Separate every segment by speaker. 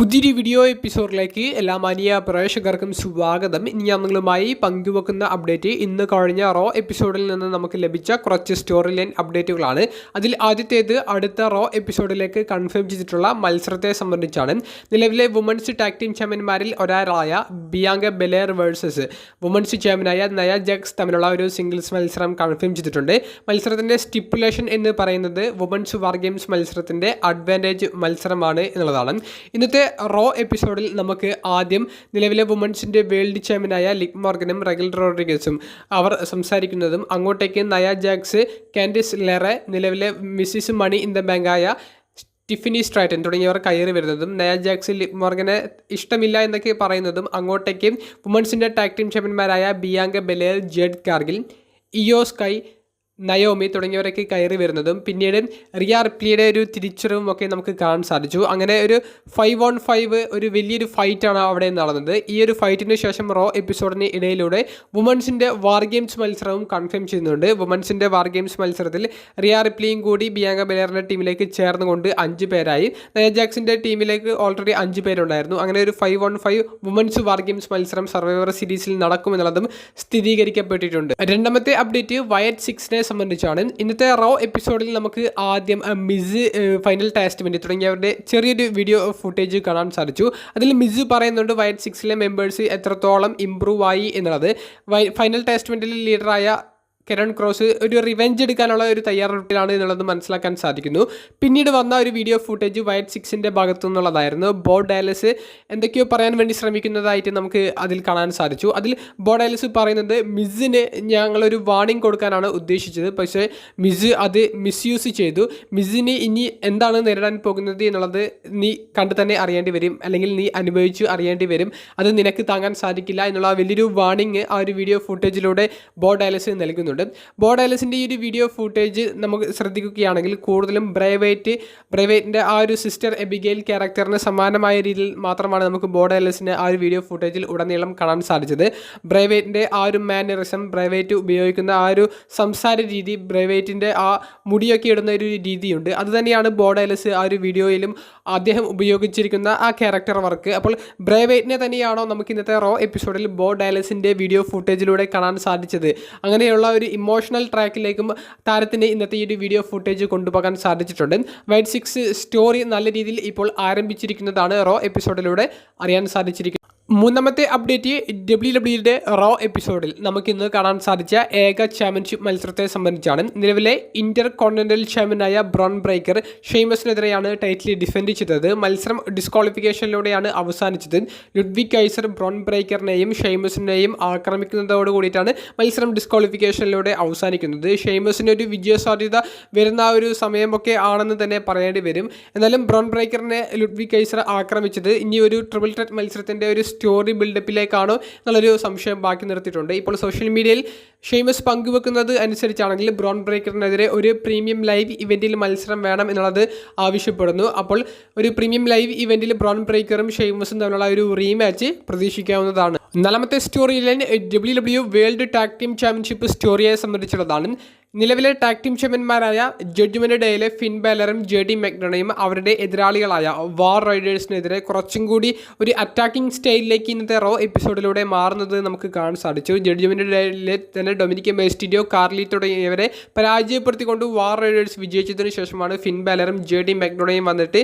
Speaker 1: പുതിയൊരു വീഡിയോ എപ്പിസോഡിലേക്ക് എല്ലാ മാനിയ പ്രേക്ഷകർക്കും സ്വാഗതം. ഇനി ഞാൻ നിങ്ങളുമായി പങ്കുവെക്കുന്ന അപ്ഡേറ്റ് ഇന്ന് കഴിഞ്ഞ റോ എപ്പിസോഡിൽ നിന്ന് നമുക്ക് ലഭിച്ച കുറച്ച് സ്റ്റോറി ലൈൻ അപ്ഡേറ്റുകളാണ് അതിൽ ആദ്യത്തേത് അടുത്ത റോ എപ്പിസോഡിലേക്ക് കൺഫേം ചെയ്തിട്ടുള്ള മത്സരത്തെ സംബന്ധിച്ചാണ്. നിലവിലെ വുമൻസ് ടാഗ് ടീം ചാമ്പ്യന്മാരിൽ ഒരാളായ ബിയാങ്ക ബെലേർ വേഴ്സസ് വുമൻസ് ചാമ്പ്യനായ നയ ജക്സ് തമ്മിലുള്ള ഒരു സിംഗിൾസ് മത്സരം കൺഫേം ചെയ്തിട്ടുണ്ട്. മത്സരത്തിന്റെ സ്റ്റിപ്പുലേഷൻ എന്ന് പറയുന്നത് വുമൻസ് വാർ ഗെയിംസ് മത്സരത്തിന്റെ അഡ്വാന്റേജ് മത്സരമാണ് എന്നുള്ളതാണ്. ഇന്നത്തെ റോ എപ്പിസോഡിൽ നമുക്ക് ആദ്യം നിലവിലെ വുമൻസിന്റെ വേൾഡ് ചാമ്പ്യനായ ലിക് മോർഗനും റഗൽ റോഡ്രിഗസും അവർ സംസാരിക്കുന്നതും അങ്ങോട്ടേക്ക് നയ ജാക്സ് കാൻഡിസ് ലെറെ നിലവിലെ മിസ്സിസ് മണി ഇൻ ദ ബാങ്കായ ടിഫിനി സ്ട്രാറ്റൻ തുടങ്ങിയവർ കയറി വരുന്നതും നയ ജാക്സിൽ മോർഗനെ ഇഷ്ടമില്ല എന്നൊക്കെ പറയുന്നതും അങ്ങോട്ടേക്ക് വുമൻസിന്റെ ടാഗ് ടീം ചാമ്പ്യന്മാരായ Bianca Belair Jade Cargill Iyo Sky Naomi തുടങ്ങിയവരൊക്കെ കയറി വരുന്നതും പിന്നീട് റിയ റിപ്ലിയുടെ ഒരു തിരിച്ചറിവും ഒക്കെ നമുക്ക് കാണാൻ സാധിച്ചു. അങ്ങനെ ഒരു ഫൈവ് ഓൺ ഫൈവ് ഒരു വലിയൊരു ഫൈറ്റാണ് അവിടെ നടന്നത്. ഈ ഒരു ഫൈറ്റിന് ശേഷം റോ എപ്പിസോഡിന് ഇടയിലൂടെ വുമൻസിന്റെ വാർ ഗെയിംസ് മത്സരവും കൺഫേം ചെയ്യുന്നുണ്ട്. വുമൻസിന്റെ വാർ ഗെയിംസ് മത്സരത്തിൽ റിയ റിപ്ലിയും കൂടി ബിയാങ്ക ബെലേറിന്റെ ടീമിലേക്ക് ചേർന്നുകൊണ്ട് അഞ്ച് പേരായി. നയ നയജാക്സിന്റെ ടീമിലേക്ക് ഓൾറെഡി അഞ്ച് പേരുണ്ടായിരുന്നു. അങ്ങനെ ഒരു five on five women's war games മത്സരം സർവൈവർ സീരീസിൽ നടക്കുമെന്നുള്ളതും സ്ഥിരീകരിക്കപ്പെട്ടിട്ടുണ്ട്. രണ്ടാമത്തെ അപ്ഡേറ്റ് വയറ്റ് സിക്സിനെ സംബന്ധിച്ചാണ്. ഇന്നത്തെ റോ എപ്പിസോഡിൽ നമുക്ക് ആദ്യം മിസ് ഫൈനൽ ഫൈനൽ വേണ്ടി തുടങ്ങിയവരുടെ ചെറിയൊരു വീഡിയോ ഫുട്ടേജ് കാണാൻ സാധിച്ചു. അതിൽ മിസ് പറയുന്നുണ്ട് വൈറ്റ് സിക്സിലെ മെമ്പേഴ്സ് എത്രത്തോളം ഇമ്പ്രൂവ് ആയി എന്നുള്ളത്. ഫൈനൽ ഫൈനൽ ടാസ്റ്റ്മെന്റിൽ ലീഡറായ കെരൺ ക്രോസ് ഒരു റിവെഞ്ച് എടുക്കാനുള്ള ഒരു തയ്യാറെടുപ്പിലാണ് എന്നുള്ളത് മനസ്സിലാക്കാൻ സാധിക്കുന്നു. പിന്നീട് വന്ന ഒരു വീഡിയോ ഫുട്ടേജ് വൈറ്റ് സിക്സിന്റെ ഭാഗത്തു നിന്നുള്ളതായിരുന്നു. ബോ ഡയലസ് എന്തൊക്കെയോ പറയാൻ വേണ്ടി ശ്രമിക്കുന്നതായിട്ട് നമുക്ക് അതിൽ കാണാൻ സാധിച്ചു. അതിൽ ബോ ഡയലസ് പറയുന്നത് മിസ്സിന് ഞങ്ങളൊരു വാർണിംഗ് കൊടുക്കാനാണ് ഉദ്ദേശിച്ചത്. പക്ഷേ മിസ് അത് മിസ്യൂസ് ചെയ്തു. മിസ്സിന് ഇനി എന്താണ് നേരിടാൻ പോകുന്നത് എന്നുള്ളത് നീ കണ്ടു തന്നെ അറിയേണ്ടി വരും. അല്ലെങ്കിൽ നീ അനുഭവിച്ചു അറിയേണ്ടി വരും. അത് നിനക്ക് താങ്ങാൻ സാധിക്കില്ല എന്നുള്ള വലിയൊരു വാർണിംഗ് ആ ഒരു വീഡിയോ ഫുട്ടേജിലൂടെ ബോ ഡയലസ് നൽകുന്നുണ്ട്. ബോ ഡയലസിന്റെ ഈ ഒരു വീഡിയോ ഫുട്ടേജ് നമുക്ക് ശ്രദ്ധിക്കുകയാണെങ്കിൽ കൂടുതലും ബ്രൈവേറ്റ് ബ്രൈവേറ്റിന്റെ ആ ഒരു സിസ്റ്റർ എബിഗെയിൽ ക്യാരക്ടറിന് സമാനമായ രീതിയിൽ മാത്രമാണ് നമുക്ക് ബോഡാലസിന്റെ ആ ഒരു വീഡിയോ ഫുട്ടേജിൽ ഉടനീളം കാണാൻ സാധിച്ചത്. ബ്രൈവേറ്റിന്റെ ആ ഒരു മാനറിസം ബ്രൈവേറ്റ് ഉപയോഗിക്കുന്ന ആ ഒരു സംസാര രീതി ബ്രൈവേറ്റിന്റെ ആ മുടിയൊക്കെ ഇടുന്ന ഒരു രീതിയുണ്ട്. അതുതന്നെയാണ് ബോഡാലസ് ആ ഒരു വീഡിയോയിലും അദ്ദേഹം ഉപയോഗിച്ചിരിക്കുന്ന ആ ക്യാരക്ടർ വർക്ക് അപ്പോൾ ബ്രൈവേറ്റിനെ തന്നെയാണോ നമുക്ക് ഇന്നത്തെ റോ എപ്പിസോഡിൽ ബോ ഡയലസിന്റെ വീഡിയോ ഫുട്ടേജിലൂടെ കാണാൻ സാധിച്ചത്? അങ്ങനെയുള്ള ഒരു ഇമോഷണൽ ട്രാക്കിലേക്കും താരത്തിന്റെ ഇന്നത്തെ ഈ ഒരു വീഡിയോ ഫുട്ടേജ് കൊണ്ടുപോകാൻ സാധിച്ചിട്ടുണ്ട്. വൈറ്റ് സിക്സ് സ്റ്റോറി നല്ല രീതിയിൽ ഇപ്പോൾ ആരംഭിച്ചിരിക്കുന്നതാണ് റോ. എപ്പിസോഡിലൂടെ അറിയാൻ സാധിച്ചിരിക്കുന്നത്. മൂന്നാമത്തെ അപ്ഡേറ്റ് ഡബ്ല്യു ഡബ്ല്യുയുടെ റോ എപ്പിസോഡിൽ നമുക്കിന്ന് കാണാൻ സാധിച്ച ഏക ചാമ്പ്യൻഷിപ്പ് മത്സരത്തെ സംബന്ധിച്ചാണ്. നിലവിലെ ഇന്റർ കോണ്ടിനെന്റൽ ചാമ്പ്യനായ ബ്രോൺ ബ്രേക്കർ ഷെയ്മസിനെതിരെയാണ് ടൈറ്റിൽ ഡിഫെൻഡ് ചെയ്തത്. മത്സരം ഡിസ്ക്വാളിഫിക്കേഷനിലൂടെയാണ് അവസാനിച്ചത്. ലുഡ്വി കൈസർ ബ്രോൺ ബ്രേക്കറിനെയും ഷെയ്മസിനെയും ആക്രമിക്കുന്നതോട് കൂടിയിട്ടാണ് മത്സരം ഡിസ്ക്വാളിഫിക്കേഷനിലൂടെ അവസാനിക്കുന്നത്. ഷെയ്മസിന് ഒരു വിജയ സാധ്യത വരുന്ന ആ ഒരു സമയമൊക്കെ ആണെന്ന് തന്നെ പറയേണ്ടി വരും. എന്നാലും ബ്രോൺ ബ്രേക്കറിനെ ലുഡ്വി കൈസർ ആക്രമിച്ചത്. ഇനി ഒരു ട്രിപ്പിൾ ട്രെറ്റ് മത്സരത്തിന്റെ ഒരു സ്റ്റോറി ബിൽഡപ്പിലേക്കാണോ എന്നുള്ളൊരു സംശയം ബാക്കി നിർത്തിയിട്ടുണ്ട്. ഇപ്പോൾ സോഷ്യൽ മീഡിയയിൽ ഷെയ്മസ് പങ്കുവെക്കുന്നത് അനുസരിച്ചാണെങ്കിൽ ബ്രോൺ ബ്രേക്കറിനെതിരെ ഒരു പ്രീമിയം ലൈവ് ഇവന്റിൽ മത്സരം വേണം എന്നുള്ളത് ആവശ്യപ്പെടുന്നു. അപ്പോൾ ഒരു പ്രീമിയം ലൈവ് ഇവന്റിൽ ബ്രോൺ ബ്രേക്കറും ഷെയ്മസും തമ്മിലുള്ള ഒരു റീമാച്ച് പ്രതീക്ഷിക്കാവുന്നതാണ്. നാലാമത്തെ story line W W world tag team championship സ്റ്റോറിയെ സംബന്ധിച്ചുള്ളതാണ് നിലവിലെ ടാഗ് ടീം ചാമ്പ്യന്മാരായ ജഡ്ജ്മെന്റ് ഡേയിലെ ഫിൻ ബാലറും ജെ ഡി മെക്ഡണയും അവരുടെ എതിരാളികളായ വാർ റൈഡേഴ്സിനെതിരെ കുറച്ചും കൂടി ഒരു അറ്റാക്കിംഗ് സ്റ്റൈലിലേക്ക് ഇന്നത്തെ റോ എപ്പിസോഡിലൂടെ മാറുന്നത് നമുക്ക് കാണാൻ സാധിച്ചു. ജഡ്ജ്മെന്റ് ഡേയിലെ തന്നെ ഡൊമിനിക്ക മെസ്റ്റിഡിയോ കാർലി തുടങ്ങിയവരെ പരാജയപ്പെടുത്തിക്കൊണ്ട് വാർ റൈഡേഴ്സ് വിജയിച്ചതിനു ശേഷമാണ് ഫിൻ ബാലറും ജെ ഡി മെക്ഡോണയും വന്നിട്ട്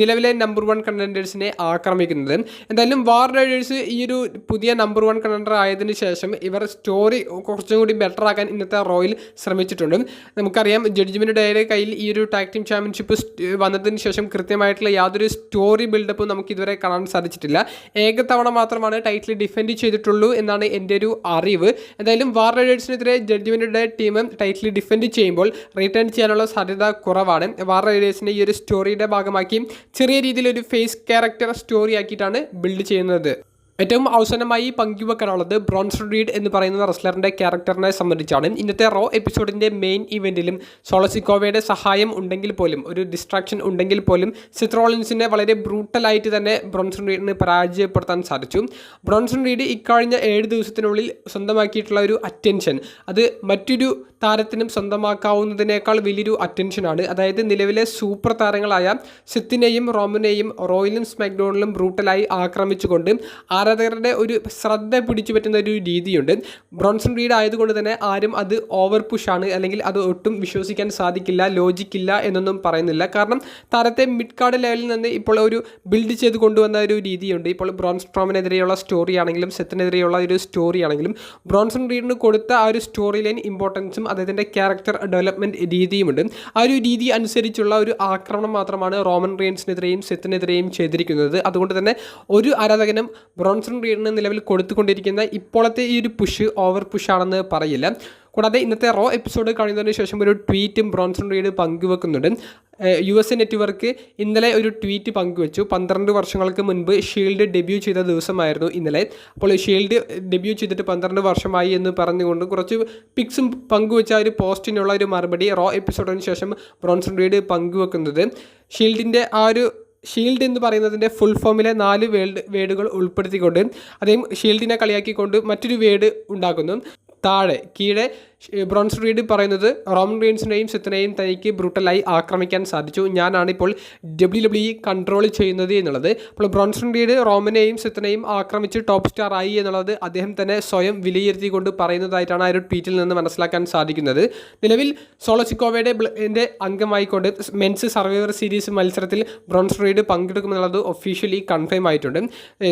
Speaker 1: നിലവിലെ നമ്പർ വൺ കണ്ടൻഡേഴ്സിനെ ആക്രമിക്കുന്നത്. എന്തായാലും വാർ റൈഡേഴ്സ് ഈ ഒരു പുതിയ നമ്പർ വൺ കണ്ടൻഡർ ആയതിനു ശേഷം ഇവർ സ്റ്റോറി കുറച്ചും കൂടി ബെറ്റർ ആക്കാൻ ഇന്നത്തെ റോയിൽ ശ്രമിച്ചിട്ടുണ്ട്. നമുക്കറിയാം ജഡ്ജ്മെന്റ് ഡേയുടെ കയ്യിൽ ഈ ഒരു ടാഗ് ടീം ചാമ്പ്യൻഷിപ്പ് വന്നതിന് ശേഷം കൃത്യമായിട്ടുള്ള യാതൊരു സ്റ്റോറി ബിൽഡപ്പും നമുക്ക് ഇതുവരെ കാണാൻ സാധിച്ചിട്ടില്ല. ഏകത്തവണ മാത്രമാണ് ടൈറ്റിൽ ഡിഫെൻഡ് ചെയ്തിട്ടുള്ളൂ എന്നാണ് എന്റെ ഒരു അറിവ്. എന്തായാലും വാർ റൈഡേഴ്സിനെതിരെ judgment day team title defend ചെയ്യുമ്പോൾ റിട്ടേൺ ചെയ്യാനുള്ള സാധ്യത കുറവാണ്. വാർ റൈഡേഴ്സിന്റെ ഈ ഒരു സ്റ്റോറിയുടെ ഭാഗമാക്കി ചെറിയ രീതിയിൽ ഒരു ഫേസ് ക്യാരക്ടർ സ്റ്റോറി ആക്കിയിട്ടാണ് ബിൽഡ് ചെയ്യുന്നത്. ഏറ്റവും അവസാനമായി പങ്കുവെക്കാനുള്ളത് ബ്രോൺസൺ റീഡ് എന്ന് പറയുന്ന റെസ്ലറിന്റെ ക്യാരക്ടറിനെ സംബന്ധിച്ചാണ്. ഇന്നത്തെ റോ എപ്പിസോഡിന്റെ മെയിൻ ഇവന്റിലും സോളസിക്കോവയുടെ സഹായം ഉണ്ടെങ്കിൽ പോലും ഒരു ഡിസ്ട്രാക്ഷൻ ഉണ്ടെങ്കിൽ പോലും സിത്രോളിൻസിനെ വളരെ ബ്രൂട്ടലായിട്ട് തന്നെ ബ്രോൺസൺ റീഡിന് പരാജയപ്പെടുത്താൻ സാധിച്ചു. ബ്രോൺസൺ റീഡ് ഇക്കഴിഞ്ഞ ഏഴ് ദിവസത്തിനുള്ളിൽ സ്വന്തമാക്കിയിട്ടുള്ള ഒരു അറ്റൻഷൻ അത് മറ്റൊരു താരത്തിനും സ്വന്തമാക്കാവുന്നതിനേക്കാൾ വലിയൊരു അറ്റൻഷനാണ് അതായത് നിലവിലെ സൂപ്പർ താരങ്ങളായ സിത്തിനെയും റോമിനെയും റോയലും സ്മാക്ഡോണിലും ബ്രൂട്ടലായി ആക്രമിച്ചുകൊണ്ട് ആരാധകരുടെ ഒരു ശ്രദ്ധ പിടിച്ചു പറ്റുന്ന ഒരു രീതിയുണ്ട്. ബ്രോൺസൺ റീഡ് ആയതുകൊണ്ട് തന്നെ ആരും അത് ഓവർ പുഷാണ് അല്ലെങ്കിൽ അത് ഒട്ടും വിശ്വസിക്കാൻ സാധിക്കില്ല ലോജിക്കില്ല എന്നൊന്നും പറയുന്നില്ല. കാരണം താരത്തെ മിഡ് കാർഡ് ലെവലിൽ നിന്ന് ഇപ്പോൾ ഒരു ബിൽഡ് ചെയ്ത് കൊണ്ടുവന്ന ഒരു രീതിയുണ്ട്. ഇപ്പോൾ ബ്രോൺസ് ട്രോമിനെതിരെയുള്ള സ്റ്റോറി ആണെങ്കിലും സെത്തിനെതിരെയുള്ള ഒരു സ്റ്റോറി ആണെങ്കിലും ബ്രോൺസൺ റീഡിന് കൊടുത്ത ആ ഒരു സ്റ്റോറി ലൈൻ ഇമ്പോർട്ടൻസും അദ്ദേഹത്തിന്റെ ക്യാരക്ടർ ഡെവലപ്മെന്റ് രീതിയുമുണ്ട്. ആ ഒരു രീതി അനുസരിച്ചുള്ള ഒരു ആക്രമണം മാത്രമാണ് റോമൻ റീൻസിനെതിരെയും സെത്തിനെതിരെയും ചെയ്തിരിക്കുന്നത്. അതുകൊണ്ട് തന്നെ ഒരു ആരാധകനും ബ്രോൺസൺ റീഡിന് നിലവിൽ കൊടുത്തുകൊണ്ടിരിക്കുന്ന ഇപ്പോഴത്തെ ഈ ഒരു പുഷ് ഓവർ പുഷാണെന്ന് പറയില്ല. കൂടാതെ ഇന്നത്തെ റോ എപ്പിസോഡ് കഴിഞ്ഞതിന് ശേഷം ഒരു ട്വീറ്റും ബ്രോൺസൺ റീഡ് പങ്കുവെക്കുന്നുണ്ട്. യു എസ് നെറ്റ്വർക്ക് ഇന്നലെ ഒരു ട്വീറ്റ് പങ്കുവെച്ചു. പന്ത്രണ്ട് വർഷങ്ങൾക്ക് മുൻപ് ഷീൽഡ് ഡെബ്യൂ ചെയ്ത ദിവസമായിരുന്നു ഇന്നലെ. അപ്പോൾ ഷീൽഡ് ഡെബ്യൂ ചെയ്തിട്ട് പന്ത്രണ്ട് വർഷമായി എന്ന് പറഞ്ഞുകൊണ്ട് കുറച്ച് പിക്സും പങ്കുവെച്ച ഒരു പോസ്റ്റിനുള്ള ഒരു മറുപടി റോ എപ്പിസോഡിന് ശേഷം ബ്രോൺസൺ റീഡ് പങ്കുവെക്കുന്നത്. ഷീൽഡിന്റെ ആ ഒരു ഷീൽഡ് എന്ന് പറയുന്നതിന്റെ ഫുൾ ഫോമിലെ നാല് വേൾഡ് വേഡുകൾ ഉൾപ്പെടുത്തിക്കൊണ്ട് അദ്ദേഹം ഷീൽഡിനെ കളിയാക്കിക്കൊണ്ട് മറ്റൊരു വേഡ് ഉണ്ടാക്കുന്നു. താഴെ കീഴെ ബ്രോൺസ് റീഡ് പറയുന്നത് റോമൻ റീൻസിനെയും സിത്തിനെയും തനിക്ക് ബ്രൂട്ടലായി ആക്രമിക്കാൻ സാധിച്ചു. ഞാനാണ് ഇപ്പോൾ ഡബ്ല്യു ഡബ്ല്യു ഇ കൺട്രോൾ ചെയ്യുന്നത് എന്നുള്ളത്. അപ്പോൾ ബ്രോൺസ് റീഡ് റോമനെയും സിത്തിനെയും ആക്രമിച്ച് ടോപ്പ് സ്റ്റാർ ആയി എന്നുള്ളത് അദ്ദേഹം തന്നെ സ്വയം വിലയിരുത്തിക്കൊണ്ട് പറയുന്നതായിട്ടാണ് ആ ഒരു ട്വീറ്റിൽ നിന്ന് മനസ്സിലാക്കാൻ സാധിക്കുന്നത്. നിലവിൽ സോളോസിക്കോവയുടെ എന്റെ അംഗമായിക്കൊണ്ട് മെൻസ് സർവൈവർ സീരീസ് മത്സരത്തിൽ ബ്രോൺസ് റീഡ് പങ്കെടുക്കുമെന്നുള്ളത് ഒഫീഷ്യലി കൺഫേം ആയിട്ടുണ്ട്.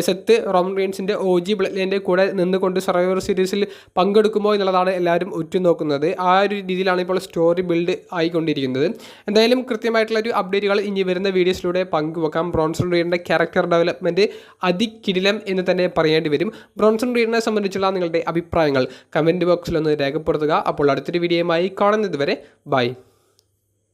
Speaker 1: സെത്ത് റോമൻ റീൻസിന്റെ ഒ ജി ബ്ലഡിന്റെ കൂടെ നിന്നുകൊണ്ട് സർവൈവർ സീരീസിൽ പങ്കെടുക്കുമോ എന്നുള്ളതാണ് എല്ലാവരും ഉറ്റുനോക്കുന്നത് ആ ഒരു രീതിയിലാണ് ഇപ്പോൾ സ്റ്റോറി ബിൽഡ് ആയിക്കൊണ്ടിരിക്കുന്നത്. എന്തായാലും കൃത്യമായിട്ടുള്ള ഒരു അപ്ഡേറ്റുകൾ ഇനി വരുന്ന വീഡിയോസിലൂടെ പങ്കുവെക്കാം. ബ്രോൺസൺ റീഡിന്റെ ക്യാരക്ടർ ഡെവലപ്മെന്റ് അതികിടിലം എന്ന് തന്നെ പറയേണ്ടി വരും. ബ്രോൺസൺ റീഡിനെ സംബന്ധിച്ചുള്ള നിങ്ങളുടെ അഭിപ്രായങ്ങൾ കമന്റ് ബോക്സിലൊന്ന് രേഖപ്പെടുത്തുക. അപ്പോൾ അടുത്തൊരു വീഡിയോയുമായി കാണുന്നത് വരെ ബൈ